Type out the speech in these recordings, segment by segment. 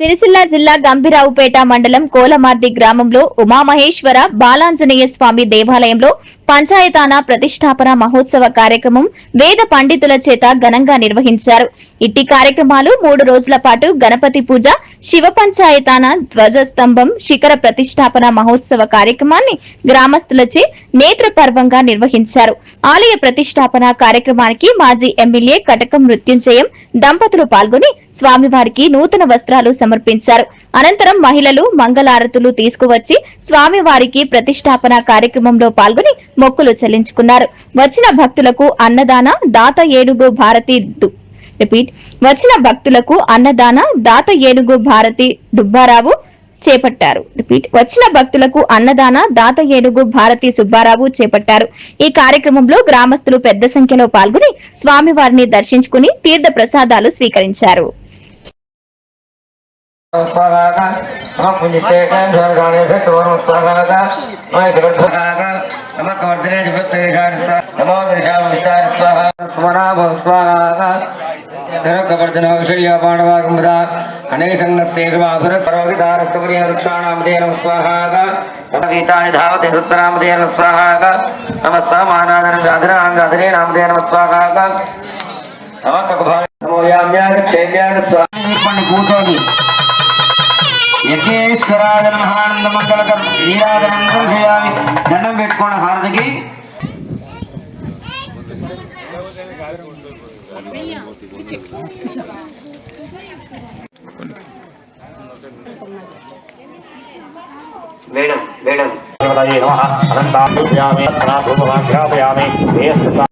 సిరిసిల్ల జిల్లా గంభీరావుపేట మండలం కోలమార్ది గ్రామంలో ఉమామహేశ్వర బాలాంజనేయ స్వామి దేవాలయంలో పంచాయతాన ప్రతిష్టాపన మహోత్సవ కార్యక్రమం వేద పండితుల చేత ఘనంగా నిర్వహించారు. ఇట్టి కార్యక్రమాలు మూడు రోజుల పాటు గణపతి పూజ శివ పంచాయతాన ధ్వజస్తంభం శిఖర ప్రతిష్టాపన మహోత్సవ కార్యక్రమాన్ని గ్రామస్తులచే నేత్ర పర్వంగా నిర్వహించారు. ఆలయ ప్రతిష్టాపన కార్యక్రమానికి మాజీ ఎమ్మెల్యే కటకం మృత్యుంజయం దంపతులు పాల్గొని స్వామివారికి నూతన వస్త్రాలు సమర్పించారు. అనంతరం మహిళలు మంగళారతులు తీసుకువచ్చి స్వామివారికి ప్రతిష్టాపన కార్యక్రమంలో పాల్గొని మొక్కులు చెల్లించుకున్నారు. వచ్చిన భక్తులకు అన్నదాన దాత ఏనుగు భారతి దు- రిపీట్. వచ్చిన భక్తులకు అన్నదాన దాత ఏనుగు భారతి దుబ్బారావు చేపట్టారు. రిపీట్. వచ్చిన భక్తులకు అన్నదాన దాత ఏనుగు భారతి సుబ్బారావు చేపట్టారు. ఈ కార్యక్రమంలో గ్రామస్తులు పెద్ద సంఖ్యలో పాల్గొని స్వామివారిని దర్శించుకుని తీర్థ ప్రసాదాలు స్వీకరించారు. ಉತ್ಪಾದಾಗ ನಮ್ಮ ಪುಂಜಿತೇಕ ಜಲಗಾಳಿ ಸವರ ಉತ್ಪಾದಾಗ ನಮ್ಮ ಕವರ್ಧನೆ ಜಪತ್ತೇಗಾರಿಸ ನಮೋ ದೃಶಾಮ ವಿಸ್ತಾರ ಸ್ವಾಹ ಸ್ವರಾಭ ಸ್ವಾಹ ಕವರ್ಧನ ಔಷಧಿಯ ಪಾಣವಾಗುಂಬದ ಅನೇಕ ಸಂಗಸ್ಯೇರ್ವಾಭರ ಸರ್ವವಿಧಾರಸ್ತಪರಿಯ ವೃಕ್ಷಾಣಾಂ ದೇನ ಸ್ವಾಹಾಗ ಗೀತಾಯ ಧಾವತೆ ಸುತ್ತರಾಮ ದೇನ ಸ್ವಾಹಾಗ ನಮಸ್ತ ಮಾನಾದನ ಅಧರಾಂಗ ಅಧರೇ ನಾಮ ದೇನ ಸ್ವಾಹಾಗ ನಮಕ ಭಾವ ನಮೋ ಯಾಮ್ಯಾಗ ಕ್ಷೇಮ್ಯಾಗ ಸ್ವಾಹ ನಿರ್ಪಣ ಕೂತೋಗಿ స్వాహ మహానంద యజ్ఞేశ్వరాయ నమః చేయాలి దండం పెట్టుకోండి హారతికి మేడం మేడం. అనంతరూపిణే నమ నాగరాజాయ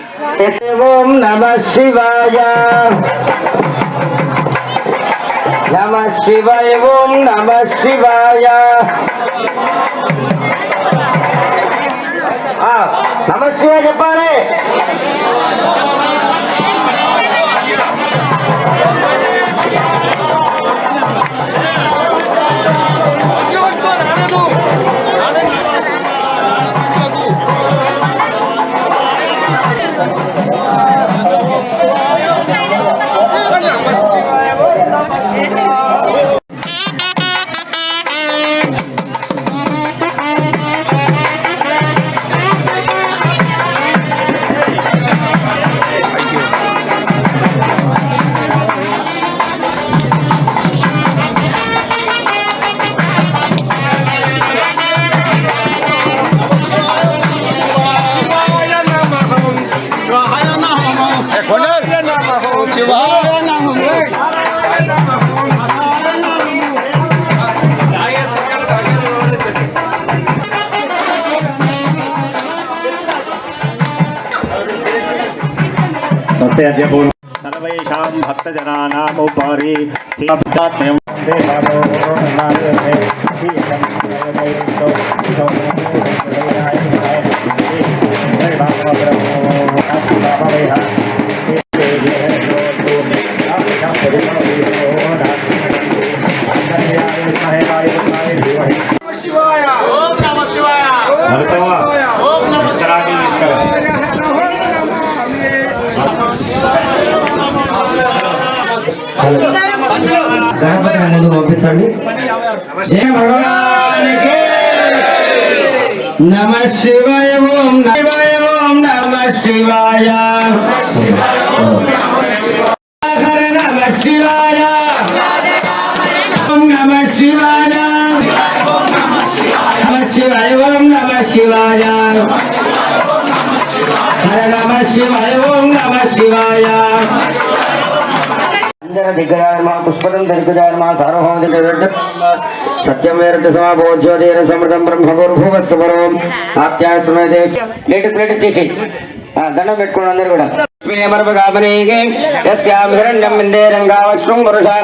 ఓం నమ శివాయ నమ శివాయ ఓం నమ శివాయ నమ శివాయ చెప్పాలి. సర్వేషాం భక్తజనానాముపరి శివాత్మ్యం శివాయ ఓం నమ శివాయ ఓం నమ శివాయ ఓం నమ శివాయ గణపతి ముందు పంపించండి. జయ భగవానికి. నమ శివాయ ఓం శివాయ ఓం నమ శివాయ. నమ శివాయ. ఓం నమ శివాయ. నమ శివాయ ఓం నమ శివాయ. హర నమ శివాయ ఓం నమ శివాయ. అంజన దిగ్గజాయ మా పుష్పదం దిగ్గజాయ మా సార్వభౌమ దిగ్గజ సత్యం వేరటి సమాభోజ్యోతిర సమృతం బ్రహ్మగోర్భువస్వరం ఆత్యాయ సమయ ప్లేట్ ప్లేట్ తీసి. దండం పెట్టుకోండి అందరు కూడా. స్వేమర్పగామనీగే యస్యాం హిరణ్యం విందే రంగావశ్వం పురుషార